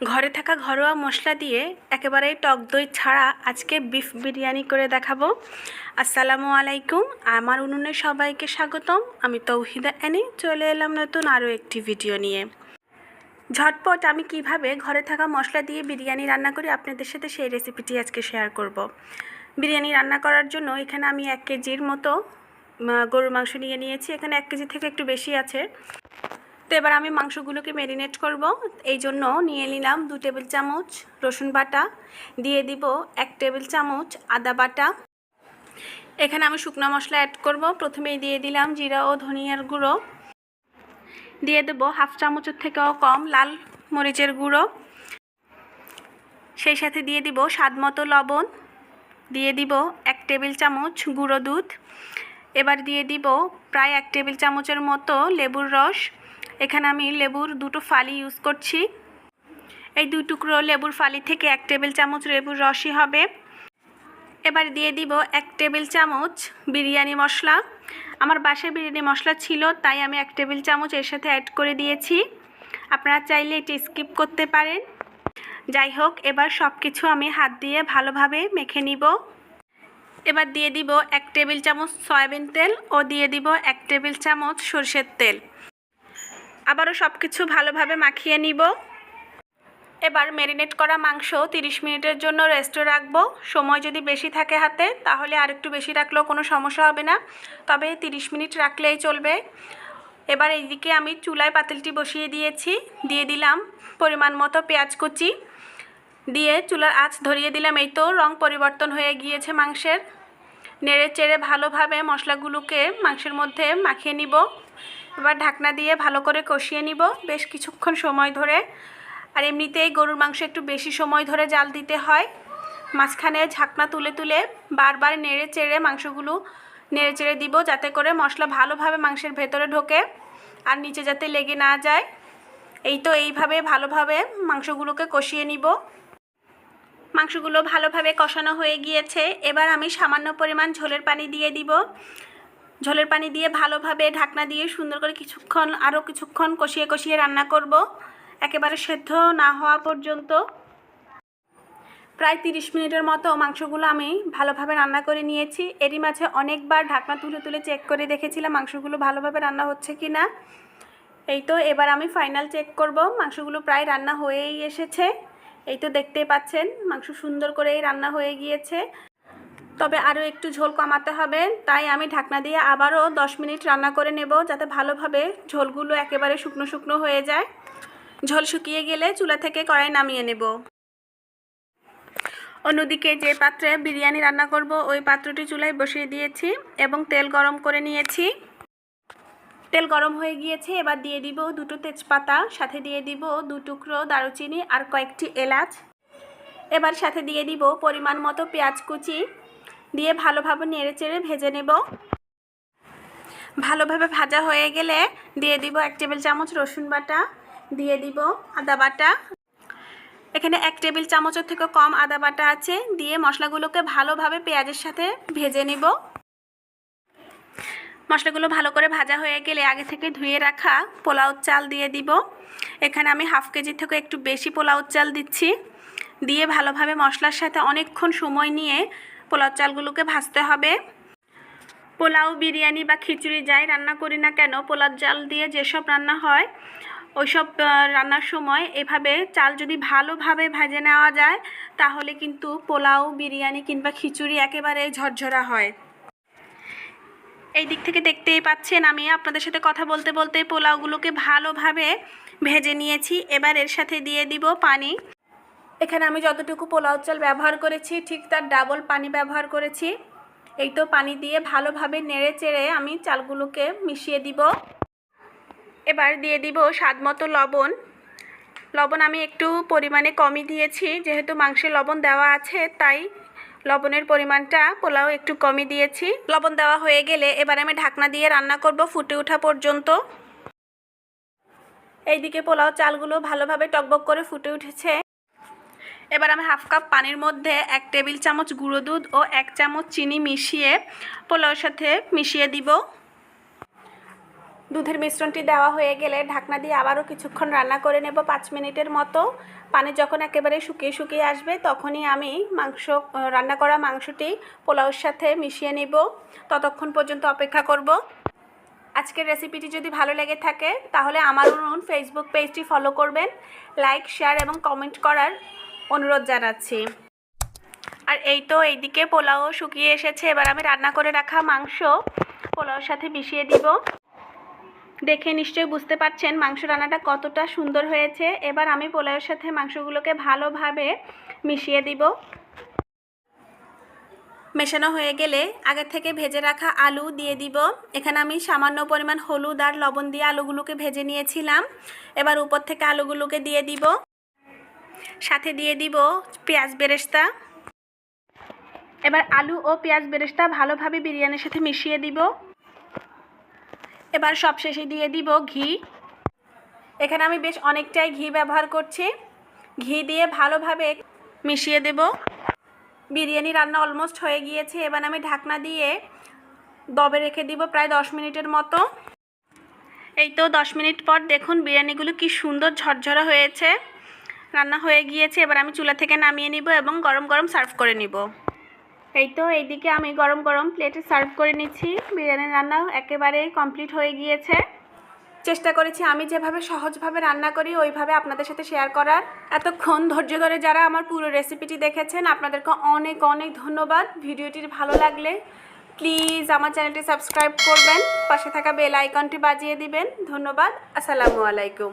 ঘরে থাকা ঘরোয়া মশলা দিয়ে একেবারে টক দই ছাড়া আজকে বিফ বিরিয়ানি করে দেখাবো। আসসালামু আলাইকুম, আমার উনুনে সবাইকে স্বাগতম। আমি তৌহিদা এনে, চলে এলাম নতুন আরও একটি ভিডিও নিয়ে। ঝটপট আমি কীভাবে ঘরে থাকা মশলা দিয়ে বিরিয়ানি রান্না করি আপনাদের সাথে সেই রেসিপিটি আজকে শেয়ার করব। বিরিয়ানি রান্না করার জন্য এখানে আমি এক কেজির মতো গরুর মাংস নিয়ে নিয়েছি। এখানে এক কেজি থেকে একটু বেশি আছে। তো এবার আমি মাংসগুলোকে ম্যারিনেট করব। এই জন্য নিয়ে নিলাম দু টেবিল চামচ রসুন বাটা, দিয়ে দিব এক টেবিল চামচ আদা বাটা। এখানে আমি শুকনো মশলা অ্যাড করব। প্রথমেই দিয়ে দিলাম জিরা ও ধনিয়ার গুঁড়ো। দিয়ে দেবো হাফ চামচের থেকেও কম লাল মরিচের গুঁড়ো। সেই সাথে দিয়ে দিব স্বাদ মতো লবণ। দিয়ে দিব এক টেবিল চামচ গুঁড়ো দুধ। এবার দিয়ে দিব প্রায় এক টেবিল চামচের মতো লেবুর রস। এখানে আমি লেবুর দুটো ফালি ইউজ করছি। এই দুই টুকরো লেবুর ফালি থেকে এক টেবিল চামচ লেবুর রসই হবে। এবার দিয়ে দিব এক টেবিল চামচ বিরিয়ানি মশলা। আমার বাসায় বিরিয়ানি মশলা ছিল, তাই আমি এক টেবিল চামচ এর সাথে অ্যাড করে দিয়েছি। আপনারা চাইলে এটি স্কিপ করতে পারেন। যাই হোক, এবার সব কিছু আমি হাত দিয়ে ভালোভাবে মেখে নিব। এবার দিয়ে দিব এক টেবিল চামচ সয়াবিন তেল ও দিয়ে দিব এক টেবিল চামচ সরষের তেল। আবারও সব কিছু ভালোভাবে মাখিয়ে নিব। এবার ম্যারিনেট করা মাংস 30 মিনিটের জন্য রেস্টে রাখব। সময় যদি বেশি থাকে হাতে, তাহলে আর একটু বেশি রাখলেও কোনো সমস্যা হবে না। তবে 30 মিনিট রাখলেই চলবে। এবার এইদিকে আমি চুলায় পাতিলটি বসিয়ে দিয়েছি। দিয়ে দিলাম পরিমাণ মতো পেঁয়াজ কুচি। দিয়ে চুলার আঁচ ধরিয়ে দিলাম। এই তো রং পরিবর্তন হয়ে গিয়েছে মাংসের। নেড়ে চেড়ে ভালোভাবে মশলাগুলোকে মাংসের মধ্যে মাখিয়ে নিব। এবার ঢাকনা দিয়ে ভালো করে কষিয়ে নিব বেশ কিছুক্ষণ সময় ধরে। আর এমনিতেই গরুর মাংস একটু বেশি সময় ধরে জাল দিতে হয়। মাঝখানে ঢাকনা তুলে তুলে বারবার নেড়ে চেড়ে মাংসগুলো নেড়ে চেড়ে দিব যাতে করে মশলা ভালোভাবে মাংসের ভেতরে ঢোকে আর নিচে যাতে লেগে না যায়। এই তো এইভাবে ভালোভাবে মাংসগুলোকে কষিয়ে নিব। মাংসগুলো ভালোভাবে কষানো হয়ে গিয়েছে। এবার আমি সামান্য পরিমাণ ঝোলের পানি দিয়ে দিব। ঝোলের পানি দিয়ে ভালোভাবে ঢাকনা দিয়ে সুন্দর করে কিছুক্ষণ, আরও কিছুক্ষণ কষিয়ে কষিয়ে রান্না করব। একেবারে সেদ্ধ না হওয়া পর্যন্ত। প্রায় তিরিশ মিনিটের মতো মাংসগুলো আমি ভালোভাবে রান্না করে নিয়েছি। এরই মাঝে অনেকবার ঢাকনা তুলে তুলে চেক করে দেখেছিলাম মাংসগুলো ভালোভাবে রান্না হচ্ছে কি না এই তো এবার আমি ফাইনাল চেক করব। মাংসগুলো প্রায় রান্না হয়েই এসেছে। এই তো দেখতেই পাচ্ছেন, মাংস সুন্দর করেই রান্না হয়ে গিয়েছে। তবে আরও একটু ঝোল কমাতে হবে। তাই আমি ঢাকনা দিয়ে আবারও দশ মিনিট রান্না করে নেব যাতে ভালোভাবে ঝোলগুলো একেবারে শুকনো শুকনো হয়ে যায়। ঝোল শুকিয়ে গেলে চুলা থেকে কড়াই নামিয়ে নেব। অন্যদিকে যে পাত্রে বিরিয়ানি রান্না করব, ওই পাত্রটি চুলায় বসিয়ে দিয়েছি এবং তেল গরম করে নিয়েছি। তেল গরম হয়ে গিয়েছে, এবার দিয়ে দিব দুটো তেজপাতা, সাথে দিয়ে দিব দু টুকরো দারুচিনি আর কয়েকটি এলাচ। এবার সাথে দিয়ে দিব পরিমাণ মতো পেঁয়াজ কুচি। দিয়ে ভালোভাবে নেড়ে চেড়ে ভেজে নেব। ভালোভাবে ভাজা হয়ে গেলে দিয়ে দিব এক টেবিল চামচ রসুন বাটা, দিয়ে দিব আদা বাটা। এখানে এক টেবিল চামচের থেকে কম আদা বাটা আছে, দিয়ে মশলাগুলোকে ভালোভাবে পেঁয়াজের সাথে ভেজে নেব। মশলাগুলো ভালো করে ভাজা হয়ে গেলে আগে থেকে ধুয়ে রাখা পোলাও চাল দিয়ে দিব। এখানে আমি হাফ কেজি থেকে একটু বেশি পোলাও চাল দিচ্ছি। দিয়ে ভালোভাবে মশলার সাথে অনেকক্ষণ সময় নিয়ে পোলাও চালগুলোকে ভাজতে হবে। পোলাও, বিরিয়ানি বা খিচুড়ি যাই রান্না করি না কেন, পোলাও চাল দিয়ে যেসব রান্না হয়, ওইসব রান্নার সময় এভাবে চাল যদি ভালোভাবে ভেজে নেওয়া যায়, তাহলে কিন্তু পোলাও, বিরিয়ানি কিংবা খিচুড়ি একেবারে ঝরঝরা হয়। এই দিক থেকে দেখতেই পাচ্ছেন, আমি আপনাদের সাথে কথা বলতে বলতে পোলাওগুলোকে ভালোভাবে ভেজে নিয়েছি। এবার এর সাথে দিয়ে দিব পানি। এখানে আমি যতটুকু পোলাও চাল ব্যবহার করেছি, ঠিক তার ডাবল পানি ব্যবহার করেছি। এই তো পানি দিয়ে ভালোভাবে নেড়ে চেড়ে আমি চালগুলোকে মিশিয়ে দিব। এবার দিয়ে দিব স্বাদ মতো লবণ। লবণ আমি একটু পরিমাণে কমই দিয়েছি, যেহেতু মাংসে লবণ দেওয়া আছে, তাই লবণের পরিমাণটা পোলাও একটু কমই দিয়েছি। লবণ দেওয়া হয়ে গেলে এবার আমি ঢাকনা দিয়ে রান্না করব ফুটে ওঠা পর্যন্ত। এইদিকে পোলাও চালগুলো ভালোভাবে টকবক করে ফুটে উঠেছে। এবার আমি হাফ কাপ পানির মধ্যে এক টেবিল চামচ গুঁড়ো দুধ ও এক চামচ চিনি মিশিয়ে পোলাওর সাথে মিশিয়ে দিব। দুধের মিশ্রণটি দেওয়া হয়ে গেলে ঢাকনা দিয়ে আবারও কিছুক্ষণ রান্না করে নেব পাঁচ মিনিটের মতো। পানি যখন একেবারে শুকিয়ে শুকিয়ে আসবে তখনই আমি মাংস, রান্না করা মাংসটি পোলাওর সাথে মিশিয়ে নিব। ততক্ষণ পর্যন্ত অপেক্ষা করব। আজকের রেসিপিটি যদি ভালো লেগে থাকে তাহলে আমার অনুরোধ ফেসবুক পেজটি ফলো করবেন। লাইক শেয়ার এবং কমেন্ট করার অনুরোধ জানাচ্ছি। আর এই তো এইদিকে পোলাও শুকিয়ে এসেছে। এবার আমি রান্না করে রাখা মাংস পোলাওর সাথে মিশিয়ে দিব। দেখে নিশ্চয়ই বুঝতে পারছেন মাংস রান্নাটা কতটা সুন্দর হয়েছে। এবার আমি পোলাওয়ের সাথে মাংসগুলোকে ভালোভাবে মিশিয়ে দিব। মেশানো হয়ে গেলে আগে থেকে ভেজে রাখা আলু দিয়ে দিব। এখানে আমি সামান্য পরিমাণ হলুদ আর লবণ দিয়ে আলুগুলোকে ভেজে নিয়েছিলাম। এবার উপর থেকে আলুগুলোকে দিয়ে দিব। সাথে দিয়ে দিব পেঁয়াজ বেরেস্তা। এবার আলু ও পেঁয়াজ বেরেস্তা ভালোভাবে বিরিয়ানির সাথে মিশিয়ে দিব। এবার সবশেষে দিয়ে দিব ঘি। এখানে আমি বেশ অনেকটাই ঘি ব্যবহার করছি। ঘি দিয়ে ভালোভাবে মিশিয়ে দেব। বিরিয়ানি রান্না অলমোস্ট হয়ে গিয়েছে। এবার আমি ঢাকনা দিয়ে দবে রেখে দিব প্রায় দশ মিনিটের মতো। এই তো দশ মিনিট পর দেখুন বিরিয়ানিগুলো কি সুন্দর ঝরঝরা হয়েছে। রান্না হয়ে গিয়েছে, এবার আমি চুলা থেকে নামিয়ে নিব এবং গরম গরম সার্ভ করে নিব। এই তো, এইদিকে আমি গরম গরম প্লেটে সার্ভ করে নিচ্ছি। বিরিয়ানির রান্না একেবারে কমপ্লিট হয়ে গিয়েছে। চেষ্টা করেছি আমি যেভাবে সহজভাবে রান্না করি, ওইভাবে আপনাদের সাথে শেয়ার করার। এতক্ষণ ধৈর্য ধরে যারা আমার পুরো রেসিপিটি দেখেছেন, আপনাদেরকে অনেক অনেক ধন্যবাদ। ভিডিওটি ভালো লাগলে প্লিজ আমার চ্যানেলটি সাবস্ক্রাইব করবেন, পাশে থাকা বেল আইকনটি বাজিয়ে দিবেন। ধন্যবাদ, আসসালামু আলাইকুম।